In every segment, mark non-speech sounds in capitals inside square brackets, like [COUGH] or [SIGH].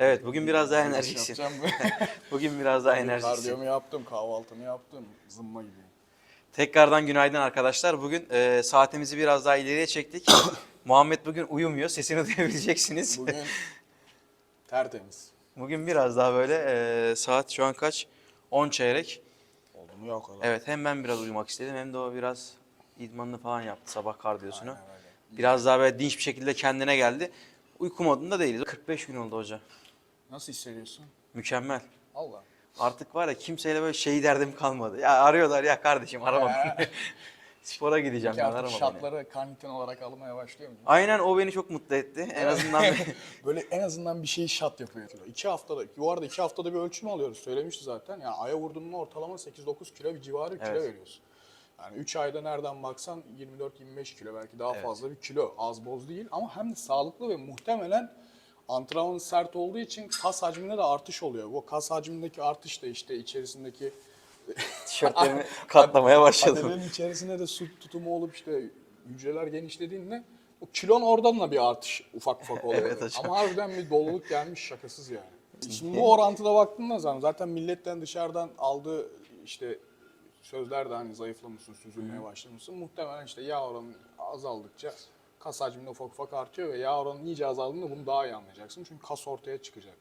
Evet bugün biraz daha enerjiksin. [LAUGHS] Bugün biraz daha enerjiksin. Kardiyomu yaptım, kahvaltımı yaptım. Zımba gibi. Tekrardan günaydın arkadaşlar. Bugün e, saatimizi biraz daha ileriye çektik. [COUGHS] Muhammed bugün uyumuyor. Sesini [LAUGHS] duyabileceksiniz. Bugün tertemiz. Bugün biraz daha böyle e, saat şu an kaç? 10 çeyrek. Oldu mu yok kadar. Evet hem ben biraz uyumak istedim hem de o biraz idmanını falan yaptı sabah kardiyosunu. Biraz daha böyle dinç bir şekilde kendine geldi. Uyku modunda değiliz. 45 gün oldu hoca. Nasıl hissediyorsun? Mükemmel. Allah. Artık var ya kimseyle böyle şey derdim kalmadı. Ya arıyorlar ya kardeşim arama beni. [LAUGHS] Spora gideceğim Ki ben artık arama beni. şartları karnitin olarak almaya başlıyor mu? Aynen o beni çok mutlu etti. En azından [LAUGHS] Böyle en azından bir şeyi şat yapıyor. İki haftada, bu arada iki haftada bir ölçüm alıyoruz. Söylemişti zaten. Yani aya vurduğunda ortalama 8-9 kilo bir civarı kilo Evet. veriyorsun. Yani 3 ayda nereden baksan 24-25 kilo belki daha fazla bir kilo. Az boz değil ama hem de sağlıklı ve muhtemelen antrenmanın sert olduğu için kas hacminde de artış oluyor. Bu kas hacmindeki artış da işte içerisindeki [LAUGHS] tişörtlerimi katlamaya başladım. Adelenin içerisinde de su tutumu olup işte hücreler genişlediğinde o kilon oradan da bir artış ufak ufak oluyor. Evet hocam. Ama harbiden bir doluluk gelmiş şakasız yani. Şimdi bu orantıda baktığında zaman zaten milletten dışarıdan aldığı işte sözler de hani zayıflamışsın, süzülmeye başlamışsın. Muhtemelen işte yağ oranı azaldıkça kas hacmin ufak ufak artıyor ve yağ oranı iyice azaldığında bunu daha iyi anlayacaksın. Çünkü kas ortaya çıkacak.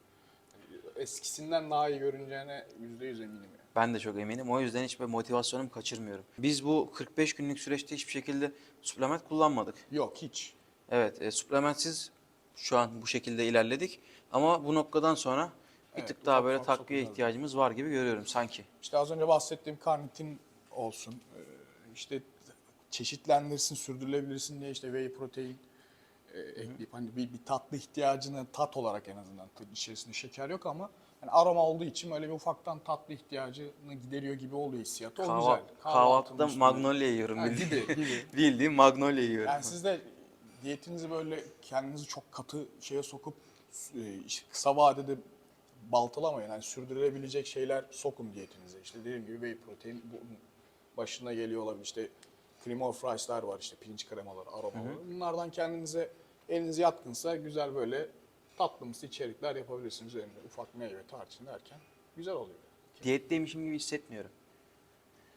Eskisinden daha iyi görüneceğine %100 eminim. Ben de çok eminim. O yüzden hiçbir motivasyonumu kaçırmıyorum. Biz bu 45 günlük süreçte hiçbir şekilde suplement kullanmadık. Yok hiç. Evet, e, suplementsiz şu an bu şekilde ilerledik. Ama bu noktadan sonra bir Evet, tık daha ufak böyle ufak takviye ihtiyacımız var gibi görüyorum sanki. İşte az önce bahsettiğim karnitin olsun. Ee, işte çeşitlendirsin, sürdürülebilirsin diye işte whey protein e, ekleyip hani bir, bir tatlı ihtiyacını tat olarak en azından içerisinde şeker yok ama yani aroma olduğu için öyle bir ufaktan tatlı ihtiyacını gideriyor gibi oluyor hissiyatı. O Kahva- güzel. kahvaltıda üstünde. magnolia yiyorum. Ha, bildiğin. gibi, gibi. [LAUGHS] Bildiğin magnolia yiyorum. Yani siz de diyetinizi böyle kendinizi çok katı şeye sokup e, işte kısa vadede baltalamayın. Yani sürdürülebilecek şeyler sokun diyetinize. İşte dediğim gibi whey protein başına geliyor olabilir. İşte cream of rice'lar var işte pirinç kremaları, aromaları. Bunlardan kendinize eliniz yatkınsa güzel böyle tatlımsı içerikler yapabilirsiniz. Üzerine ufak meyve, tarçın derken güzel oluyor. Diyetteymişim gibi hissetmiyorum.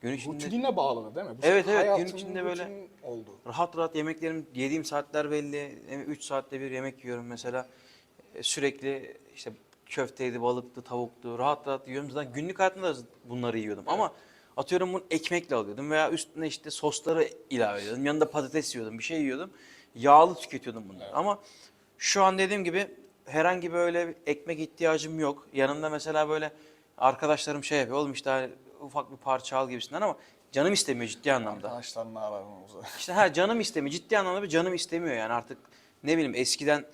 Gün içinde Rutine bağlı değil mi? Bu Evet, evet, gün içinde böyle- oldu. rahat rahat yemeklerim, yediğim saatler belli. 3 saatte bir yemek yiyorum mesela. E, Sürekli işte köfteydi, balıktı, tavuktu. Rahat rahat yiyorum. Zaten günlük hayatımda da bunları yiyordum. Ama atıyorum bunu ekmekle alıyordum veya üstüne işte sosları ilave ediyordum. Yanında patates yiyordum, bir şey yiyordum. Yağlı tüketiyordum bunları. Ama şu an dediğim gibi herhangi böyle bir ekmek ihtiyacım yok. Yanımda mesela böyle arkadaşlarım şey yapıyor. Oğlum işte hani ufak bir parça al gibisinden ama canım istemiyor ciddi anlamda. Arkadaşlarla aramamızda. İşte ha canım istemiyor. Ciddi anlamda bir canım istemiyor yani artık ne bileyim eskiden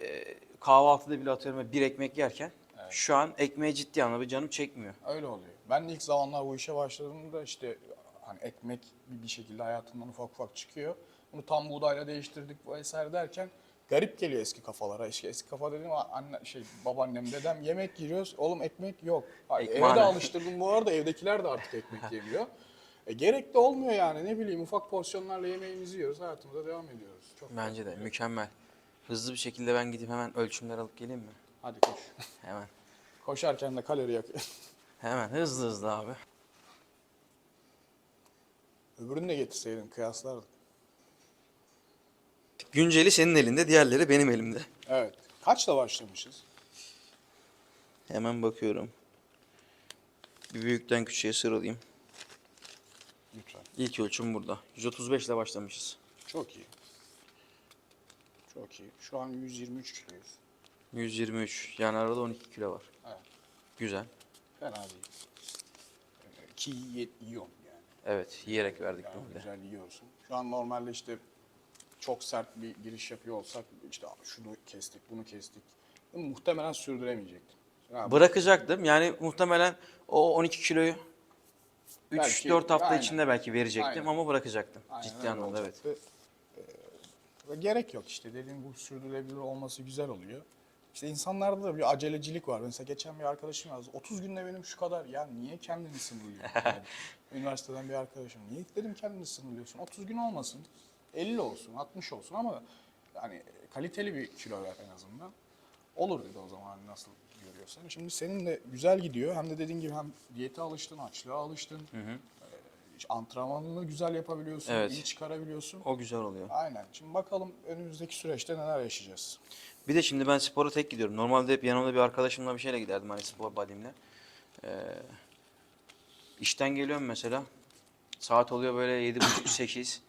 e, kahvaltıda bile atıyorum bir ekmek yerken şu an ekmeği ciddi anlamda bir canım çekmiyor. Öyle oluyor. Ben ilk zamanlar bu işe başladığımda işte hani ekmek bir şekilde hayatımdan ufak ufak çıkıyor. Bunu tam buğdayla değiştirdik vesaire derken garip geliyor eski kafalara. İşte eski kafa dediğim anne şey babaannem dedem yemek yiyoruz. Oğlum ekmek yok. Hayır, eve de alıştırdım bu arada evdekiler de artık ekmek yemiyor. E, gerek de olmuyor yani ne bileyim ufak porsiyonlarla yemeğimizi yiyoruz hayatımıza devam ediyoruz. Çok Bence de mükemmel. Hızlı bir şekilde ben gidip hemen ölçümler alıp geleyim mi? Hadi koş. Hemen. Koşarken de kalori yakıyor. Hemen hızlı hızlı abi. Öbürünü de getirseydin kıyaslardık. Günceli senin elinde, diğerleri benim elimde. Evet. Kaçla başlamışız? Hemen bakıyorum. Bir büyükten küçüğe sıralayayım. Lütfen. İlk ölçüm burada. 135 ile başlamışız. Çok iyi. Çok iyi. Şu an 123 kiloyuz. 123. Yani arada 12 kilo var. Evet. Güzel. Fena değil. Ki ye- yiyorum yani. Evet, yiyerek verdik yani bunu da. güzel yiyorsun. Şu an normalde işte çok sert bir giriş yapıyor olsak işte şunu kestik, bunu kestik. Muhtemelen sürdüremeyecektim. Yani Bırakacaktım. Yani muhtemelen o 12 kiloyu Belki, 3-4 hafta aynen. içinde belki verecektim Aynen. ama bırakacaktım. aynen Ciddi öyle anlamda evet. olacaktı. Ee, gerek yok işte dediğim bu sürdürülebilir olması güzel oluyor. İşte insanlarda da bir acelecilik var. Mesela geçen bir arkadaşım yazdı. 30 günde benim şu kadar. Ya niye kendini sınırlıyorsun? [LAUGHS] Yani üniversiteden bir arkadaşım. Niye dedim kendini sınırlıyorsun? 30 gün olmasın. 50 olsun, 60 olsun ama yani kaliteli bir kilo ver en azından. Olur dedi o zaman hani nasıl görüyorsan. Şimdi senin de güzel gidiyor. Hem de dediğin gibi hem diyete alıştın, açlığa alıştın. Ee, antrenmanını güzel yapabiliyorsun, Evet. iyi çıkarabiliyorsun. O güzel oluyor. Aynen. Şimdi bakalım önümüzdeki süreçte neler yaşayacağız. Bir de şimdi ben spora tek gidiyorum. Normalde hep yanımda bir arkadaşımla bir şeyle giderdim hani spor body'imle. Ee, işten geliyorum mesela. Saat oluyor böyle yedi buçuk [COUGHS] sekiz.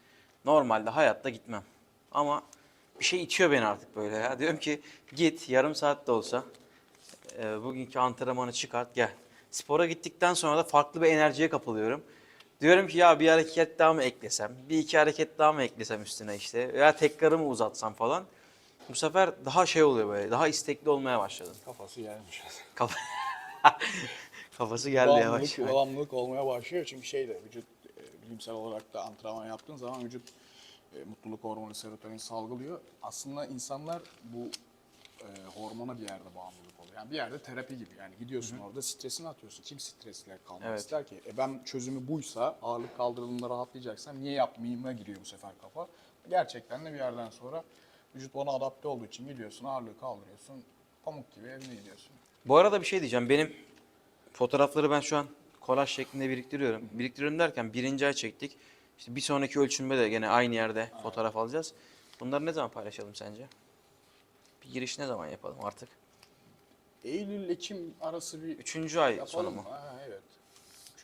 Normalde hayatta gitmem. Ama bir şey itiyor beni artık böyle ya. Diyorum ki git yarım saat de olsa e, bugünkü antrenmanı çıkart gel. Spora gittikten sonra da farklı bir enerjiye kapılıyorum. Diyorum ki ya bir hareket daha mı eklesem, bir iki hareket daha mı eklesem üstüne işte veya tekrarı mı uzatsam falan. Bu sefer daha şey oluyor böyle, daha istekli olmaya başladım. Kafası gelmiş. Kafa... [LAUGHS] Kafası geldi yavaş yavaş. bağımlılık olmaya başlıyor. Çünkü şey de vücut e, bilimsel olarak da antrenman yaptığın zaman vücut e, mutluluk hormonu serotonin salgılıyor. Aslında insanlar bu e, hormona bir yerde bağımlılık. Yani bir yerde terapi gibi. Yani gidiyorsun orada stresini atıyorsun. Kim stresle kalmak Evet. ister ki? E ben çözümü buysa ağırlık kaldırımında rahatlayacaksam niye yapmayayım'a giriyor bu sefer kafa. Gerçekten de bir yerden sonra vücut ona adapte olduğu için gidiyorsun ağırlığı kaldırıyorsun. Pamuk gibi evine gidiyorsun. Bu arada bir şey diyeceğim. Benim fotoğrafları ben şu an kolaj şeklinde biriktiriyorum. Biriktiriyorum derken birinci ay çektik. İşte bir sonraki ölçümde de gene aynı yerde fotoğraf alacağız. Bunları ne zaman paylaşalım sence? Bir giriş ne zaman yapalım artık? Eylül-Ekim arası bir Üçüncü ay sonu yapalım mu? Ha, evet.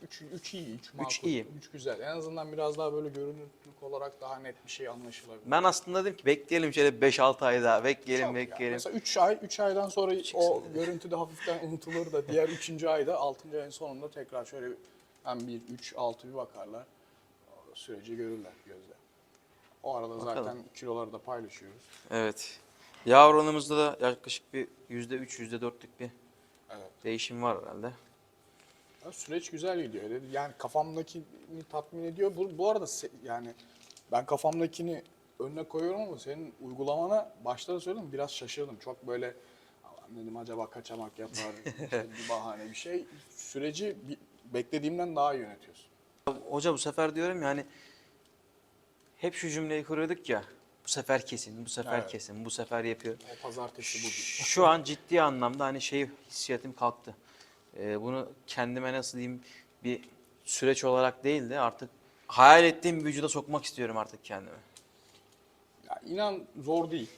Üç, üç, üç iyi, üç makul. iyi. Üç güzel. En azından biraz daha böyle görünürlük olarak daha net bir şey anlaşılabilir. Ben aslında dedim ki bekleyelim şöyle 5-6 ay daha. Bekleyelim Çok yani. bekleyelim. Mesela 3 ay, 3 aydan sonra o Çıksın dedi. görüntü de hafiften [LAUGHS] unutulur da diğer 3. ayda 6. ayın sonunda tekrar şöyle hem 1, 3, 6 bir bakarlar. O süreci görürler gözle. O arada zaten Bakalım. kiloları da paylaşıyoruz. Evet. Yağ oranımızda da yaklaşık bir %3, %4'lük bir Evet. değişim var herhalde. Ya süreç güzel gidiyor. Öyle- Yani kafamdakini tatmin ediyor. Bu, bu arada se- yani ben kafamdakini önüne koyuyorum ama senin uygulamana başta da söyledim biraz şaşırdım. Çok böyle "Aman dedim acaba kaçamak yapar, [LAUGHS] işte bir bahane bir şey. Süreci bir- beklediğimden daha iyi yönetiyorsun. Hoca bu sefer diyorum yani hep şu cümleyi kuruyorduk ya. Bu sefer kesin, bu sefer Evet. kesin, bu sefer yapıyor. O pazartesi bugün. Şu an ciddi anlamda hani şey hissiyatım kalktı. Ee, bunu kendime nasıl diyeyim bir süreç olarak değil de artık hayal ettiğim bir vücuda sokmak istiyorum artık kendimi. Ya inan zor değil.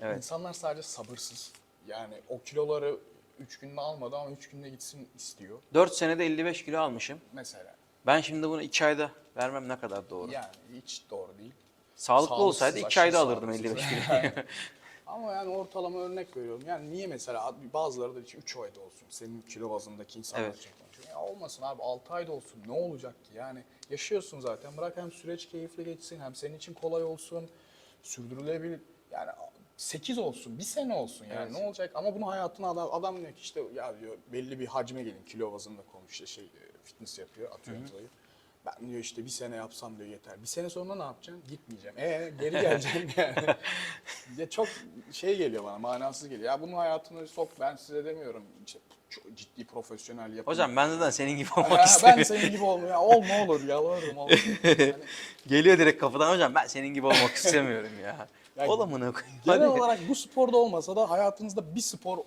Evet. İnsanlar sadece sabırsız. Yani o kiloları 3 günde almadı ama 3 günde gitsin istiyor 4 senede 55 kilo almışım. mesela. Ben şimdi bunu 2 ayda vermem ne kadar doğru. Yani hiç doğru değil. Sağlıklı Sağlıksız, olsaydı 2 aşırı ayda alırdım sağlıksız. 55 kilo. [LAUGHS] [LAUGHS] Ama yani ortalama örnek veriyorum. Yani niye mesela bazıları da 3 ayda olsun. Senin kilo bazındaki insanlar Evet. için. Ya olmasın abi 6 ayda olsun. Ne olacak ki? Yani yaşıyorsun zaten. Bırak hem süreç keyifli geçsin hem senin için kolay olsun. Sürdürülebilir. Yani 8 olsun, bir sene olsun yani Evet. ne olacak? Ama bunu hayatına adam, adam diyor ki işte ya diyor belli bir hacme gelin kilo bazında konuş işte şey e, fitness yapıyor atıyorum sayı. Ben diyor işte bir sene yapsam diyor yeter. Bir sene sonra ne yapacaksın? Gitmeyeceğim. E geri geleceğim [LAUGHS] yani. ya çok şey geliyor bana manasız geliyor. Ya bunu hayatına sok ben size demiyorum. İşte çok ciddi profesyonel yapın. Hocam ben zaten senin gibi olmak ben istemiyorum. senin gibi olmuyor. Ol ne olur yalvarırım ol. Hani [LAUGHS] Geliyor direkt kafadan hocam ben senin gibi olmak istemiyorum ya. Ya Olamına koyayım. genel Hadi. olarak bu sporda olmasa da hayatınızda bir spor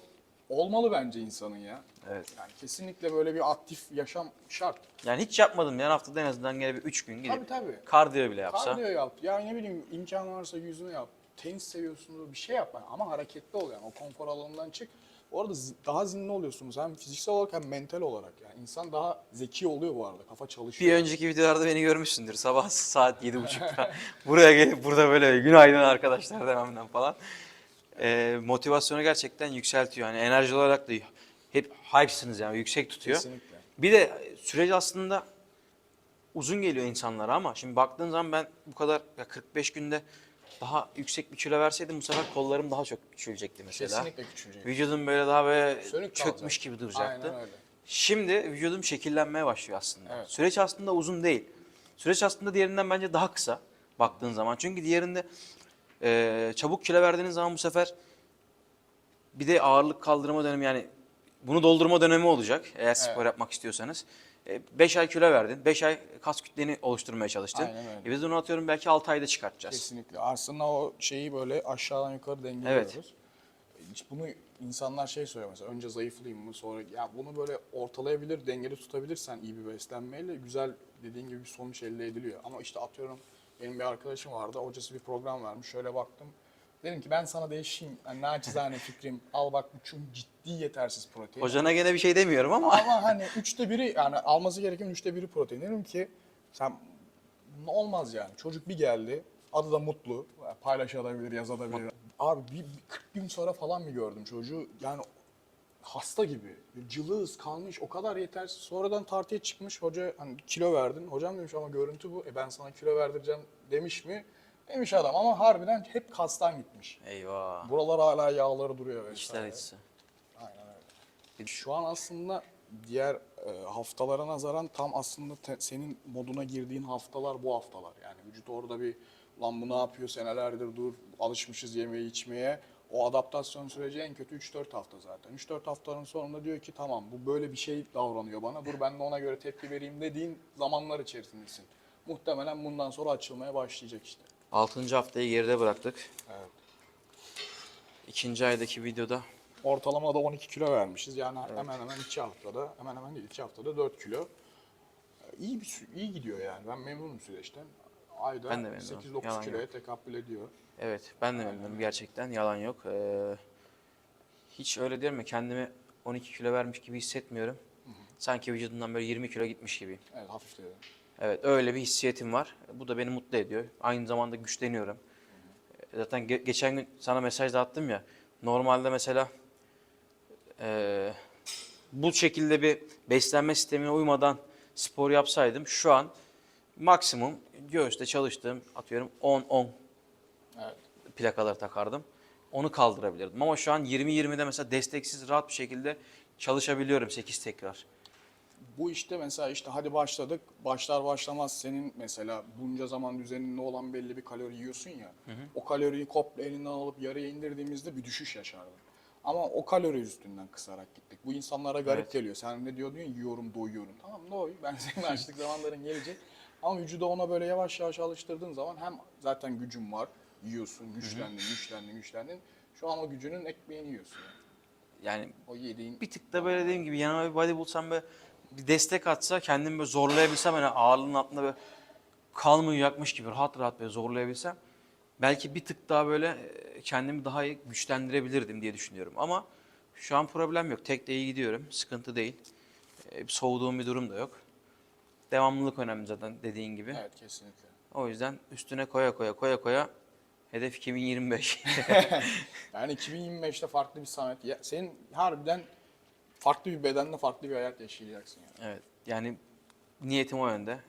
olmalı bence insanın ya. Evet. Yani kesinlikle böyle bir aktif yaşam şart. Yani hiç yapmadım. Yani haftada en azından gene bir 3 gün gidip Tabii tabii. kardiyo bile yapsa. Kardiyo yap. Ya ne bileyim imkan varsa yüzme yap. Tenis seviyorsunuz bir şey yap. Yani Ama hareketli ol yani. O konfor alanından çık. Orada daha zinde oluyorsunuz. Hem fiziksel olarak hem mental olarak. Yani insan daha zeki oluyor bu arada. Kafa çalışıyor. Bir önceki videolarda beni görmüşsündür. Sabah saat 7.30'da. [LAUGHS] Buraya gelip burada böyle günaydın arkadaşlar dememden falan. Ee, motivasyonu gerçekten yükseltiyor. Yani enerji olarak da hep hype'sınız yani yüksek tutuyor. Kesinlikle. Bir de süreç aslında uzun geliyor insanlara ama şimdi baktığın zaman ben bu kadar ya 45 günde daha yüksek bir kilo verseydim bu sefer kollarım daha çok küçülecekti mesela. Kesinlikle küçülecek. Vücudum böyle daha böyle Sönük çökmüş kalacak. gibi duracaktı. Aynen öyle. Şimdi vücudum şekillenmeye başlıyor aslında. Evet. Süreç aslında uzun değil. Süreç aslında diğerinden bence daha kısa baktığın zaman. Çünkü diğerinde e, çabuk kilo verdiğiniz zaman bu sefer bir de ağırlık kaldırma dönemi yani bunu doldurma dönemi olacak eğer spor Evet. yapmak istiyorsanız. 5 ay kilo verdin, 5 ay kas kütleni oluşturmaya çalıştın. E biz onu atıyorum belki 6 ayda çıkartacağız. Kesinlikle. Aslında o şeyi böyle aşağıdan yukarı dengeliyoruz. Hiç bunu insanlar şey söylüyor mesela önce zayıflayayım mı sonra ya bunu böyle ortalayabilir, dengede tutabilirsen iyi bir beslenmeyle güzel dediğin gibi bir sonuç elde ediliyor. Ama işte atıyorum benim bir arkadaşım vardı hocası bir program vermiş şöyle baktım. Dedim ki ben sana değişeyim. Yani naçizane fikrim al bak bu çok ciddi yetersiz protein. Hocana gene bir şey demiyorum ama Ama hani üçte biri yani alması gereken üçte biri protein. Dedim ki sen olmaz yani. Çocuk bir geldi. Adı da Mutlu. Paylaşabilir, yazabilir. Abi bir, bir 40 gün sonra falan bir gördüm çocuğu. Yani hasta gibi. Cılız kalmış o kadar yetersiz. Sonradan tartıya çıkmış. Hoca hani kilo verdin. Hocam demiş ama görüntü bu. E ben sana kilo verdireceğim demiş mi? Demiş adam ama harbiden hep kastan gitmiş. eyvah. Buralar hala yağları duruyor vesaire. İşler acısı. Aynen öyle. Şu an aslında diğer e, haftalara nazaran tam aslında te- senin moduna girdiğin haftalar bu haftalar. Yani vücut orada bir lan bu ne yapıyor senelerdir dur alışmışız yemeği içmeye. O adaptasyon süreci en kötü 3-4 hafta zaten. 3-4 haftanın sonunda diyor ki tamam bu böyle bir şey davranıyor bana. Dur ben de ona göre tepki vereyim dediğin zamanlar içerisindesin. Muhtemelen bundan sonra açılmaya başlayacak işte. 6. haftayı geride bıraktık. Evet. İkinci aydaki videoda Ortalamada 12 kilo vermişiz. Yani hemen hemen 2 haftada, hemen hemen değil 2 haftada 4 kilo. Ee, İyi bir iyi gidiyor yani. Ben memnunum süreçten. Ayda Ben de memnunum. 8-9 Yalan kiloya tekabül ediyor. Evet ben de memnunum gerçekten yalan yok. Ee, hiç öyle değil mi kendimi 12 kilo vermiş gibi hissetmiyorum. Sanki vücudumdan böyle 20 kilo gitmiş gibi. Evet hafifledi. Evet öyle bir hissiyetim var. Bu da beni mutlu ediyor. Aynı zamanda güçleniyorum. Zaten ge- geçen gün sana mesaj da attım ya. Normalde mesela eee, bu şekilde bir beslenme sistemine uymadan spor yapsaydım şu an maksimum göğüste çalıştığım atıyorum 10-10 Evet. plakaları takardım. Onu kaldırabilirdim. Ama şu an 20-20'de mesela desteksiz rahat bir şekilde çalışabiliyorum 8 tekrar. Bu işte mesela işte hadi başladık. Başlar başlamaz senin mesela bunca zaman düzeninde olan belli bir kalori yiyorsun ya. O kaloriyi komple elinden alıp yarıya indirdiğimizde bir düşüş yaşardın. Ama o kalori üstünden kısarak gittik. Bu insanlara garip Evet. geliyor. Sen ne diyordun ya yiyorum doyuyorum. Tamam doy. Ben [LAUGHS] senin açlık zamanların gelecek. Ama vücuda ona böyle yavaş yavaş alıştırdığın zaman hem zaten gücün var. Yiyorsun, güçlendin, güçlendin, güçlendin. Şu an o gücünün ekmeğini yiyorsun. Yani. O yediğin bir tık da böyle dediğim gibi yanıma bir body bulsam böyle bir destek atsa kendimi böyle zorlayabilsem hani ağırlığın altında böyle kalmıyor yakmış gibi rahat rahat böyle zorlayabilsem belki bir tık daha böyle e, kendimi daha iyi güçlendirebilirdim diye düşünüyorum. Ama şu an problem yok. Tek de iyi gidiyorum. Sıkıntı değil. E, Soğuduğum bir durum da yok. Devamlılık önemli zaten dediğin gibi. Evet kesinlikle. O yüzden üstüne koya koya koya koya hedef 2025. [LAUGHS] Yani 2025'te farklı bir Samet. Ya, senin harbiden farklı bir bedenle farklı bir hayat yaşayacaksın yani. evet. Yani niyetim o yönde.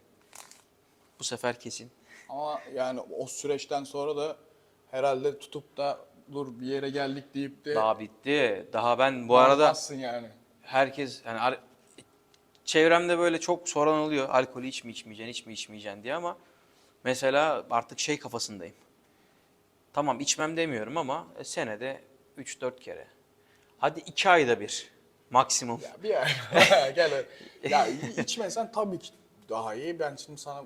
Bu sefer kesin. Ama yani o süreçten sonra da herhalde tutup da dur bir yere geldik deyip de Daha bitti. Daha ben bu arada yani. herkes yani ar- çevremde böyle çok soran oluyor. Alkolü iç mi içmeyeceksin, iç mi içmeyeceksin diye ama mesela artık şey kafasındayım. Tamam içmem demiyorum ama e, senede 3-4 kere. Hadi 2 ayda bir maksimum. Ya bir ay [LAUGHS] gel. Ya [LAUGHS] içmesen tabii ki daha iyi. Ben şimdi sana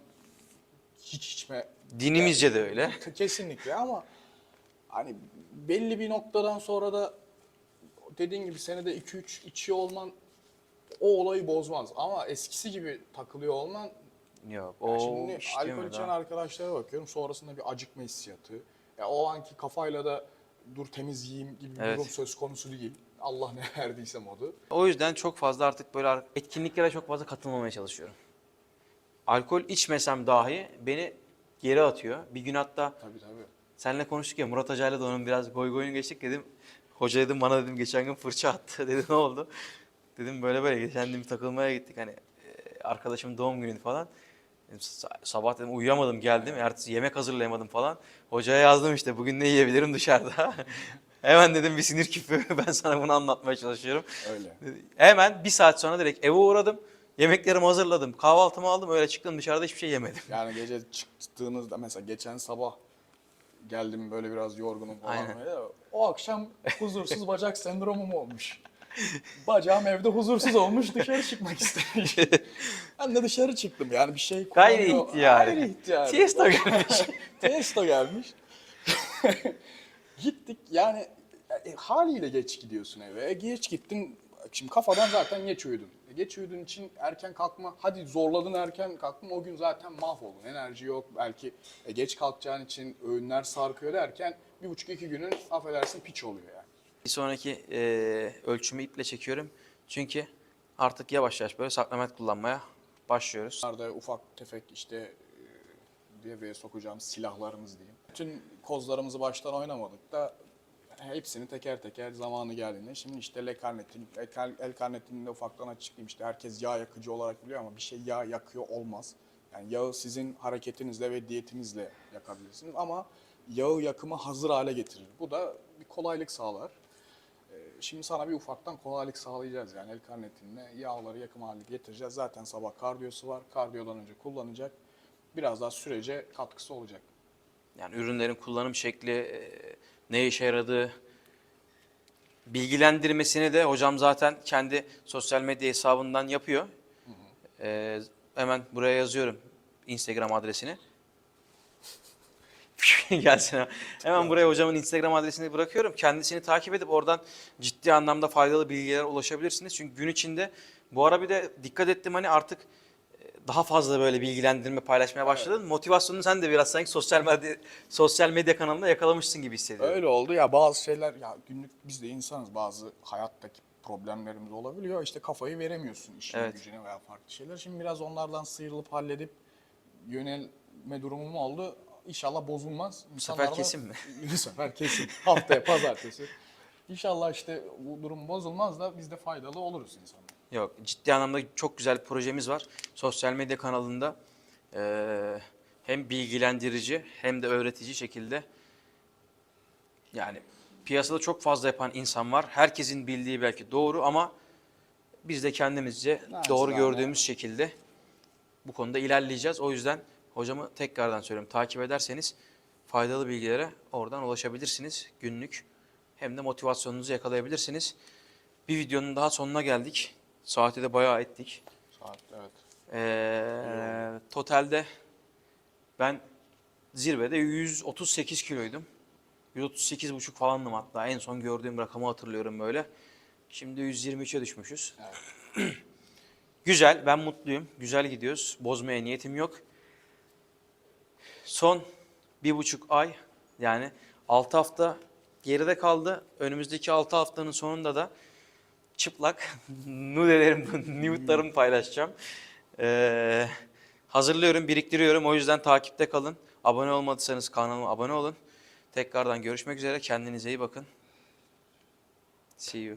hiç içme Dinimizce de öyle. Kesinlikle ama hani belli bir noktadan sonra da dediğin gibi senede 2-3 içiyor olman o olayı bozmaz. Ama eskisi gibi takılıyor olman Yok. ya O şimdi alkol içen daha. arkadaşlara bakıyorum sonrasında bir acıkma hissiyatı. Ya o anki kafayla da dur temiz yiyeyim gibi bir Evet. durum söz konusu değil. Allah ne [LAUGHS] verdiyse modu. O yüzden çok fazla artık böyle etkinliklere çok fazla katılmamaya çalışıyorum. Alkol içmesem dahi beni geri atıyor. Bir gün hatta Tabii tabii. Seninle konuştuk ya Murat Hoca'yla da onun biraz goy goyunu geçtik dedim. Hoca dedim bana dedim geçen gün fırça attı [LAUGHS] dedi ne oldu? Dedim böyle böyle geçen gün takılmaya gittik hani e, arkadaşımın doğum günü falan. Dedim, "Sa- sabah dedim uyuyamadım geldim ertesi yemek hazırlayamadım falan. Hocaya yazdım işte bugün ne yiyebilirim dışarıda. [LAUGHS] Hemen dedim bir sinir küpü [LAUGHS] ben sana bunu anlatmaya çalışıyorum. Öyle. Hemen bir saat sonra direkt eve uğradım. Yemeklerimi hazırladım. Kahvaltımı aldım öyle çıktım dışarıda hiçbir şey yemedim. [LAUGHS] Yani gece çıktığınızda mesela geçen sabah geldim böyle biraz yorgunum falan. Aynen. böyle. O akşam huzursuz bacak sendromum olmuş. Bacağım evde huzursuz olmuş dışarı çıkmak istemiş. [LAUGHS] ben de dışarı çıktım yani bir şey Gayri kullanıyor- ihtiyari. Gayri ihtiyari. Siesta gelmiş. Tiesto gelmiş. [LAUGHS] [LAUGHS] Gittik yani E, haliyle geç gidiyorsun eve. E, geç gittin. Şimdi kafadan zaten geç uyudun. E, geç uyuduğun için erken kalkma. Hadi zorladın erken kalktın. O gün zaten mahvoldun. Enerji yok. Belki e, geç kalkacağın için öğünler sarkıyor derken bir buçuk iki günün affedersin piç oluyor yani. Bir sonraki e, ölçümü iple çekiyorum. Çünkü artık yavaş yavaş böyle saklamet kullanmaya başlıyoruz. Bunlar ufak tefek işte e, devreye sokacağımız silahlarımız diyeyim. Bütün kozlarımızı baştan oynamadık da hepsini teker teker zamanı geldiğinde. Şimdi işte el karnetin, el, el karnetini de ufaktan açıklayayım. İşte herkes yağ yakıcı olarak biliyor ama bir şey yağ yakıyor olmaz. Yani yağı sizin hareketinizle ve diyetinizle yakabilirsiniz ama yağı yakımı hazır hale getirir. Bu da bir kolaylık sağlar. Ee, Şimdi sana bir ufaktan kolaylık sağlayacağız yani el karnetinle yağları yakım haline getireceğiz. Zaten sabah kardiyosu var. Kardiyodan önce kullanacak. Biraz daha sürece katkısı olacak. Yani ürünlerin kullanım şekli, e, ne işe yaradığı, bilgilendirmesini de hocam zaten kendi sosyal medya hesabından yapıyor. E, hemen buraya yazıyorum Instagram adresini. Gelsin. ha. Hemen buraya hocamın Instagram adresini bırakıyorum. Kendisini takip edip oradan ciddi anlamda faydalı bilgilere ulaşabilirsiniz. Çünkü gün içinde bu ara bir de dikkat ettim hani artık e, daha fazla böyle bilgilendirme paylaşmaya başladın. Motivasyonunu sen de biraz sanki sosyal medya sosyal medya kanalında yakalamışsın gibi hissediyorum. Öyle oldu ya bazı şeyler ya günlük biz de insanız bazı hayattaki problemlerimiz olabiliyor. İşte kafayı veremiyorsun işine Evet. gücüne veya farklı şeyler. Şimdi biraz onlardan sıyrılıp halledip yönelme durumum oldu. İnşallah bozulmaz. Bu sefer kesin mi? [LAUGHS] Bu sefer kesin. Haftaya pazartesi. İnşallah işte bu durum bozulmaz da biz de faydalı oluruz insanlara. Yok ciddi anlamda çok güzel bir projemiz var. Sosyal medya kanalında eee, hem bilgilendirici hem de öğretici şekilde yani piyasada çok fazla yapan insan var. Herkesin bildiği belki doğru ama biz de kendimizce Naçizane. doğru gördüğümüz şekilde bu konuda ilerleyeceğiz. O yüzden hocamı tekrardan söylüyorum takip ederseniz faydalı bilgilere oradan ulaşabilirsiniz günlük. Hem de motivasyonunuzu yakalayabilirsiniz. Bir videonun daha sonuna geldik. Saati de bayağı ettik. Saat evet. Ee, totalde ben zirvede 138 kiloydum. 138,5 falandım hatta. En son gördüğüm rakamı hatırlıyorum böyle. Şimdi 123'e düşmüşüz. [CLEARS THROAT] Güzel, ben mutluyum. Güzel gidiyoruz. Bozmaya niyetim yok. Son bir buçuk ay yani 6 hafta geride kaldı. Önümüzdeki 6 haftanın sonunda da çıplak [LAUGHS] nudelerim, [LAUGHS] nude'larımı paylaşacağım. Ee, hazırlıyorum, biriktiriyorum. O yüzden takipte kalın. Abone olmadıysanız kanalıma abone olun. Tekrardan görüşmek üzere. Kendinize iyi bakın. See you.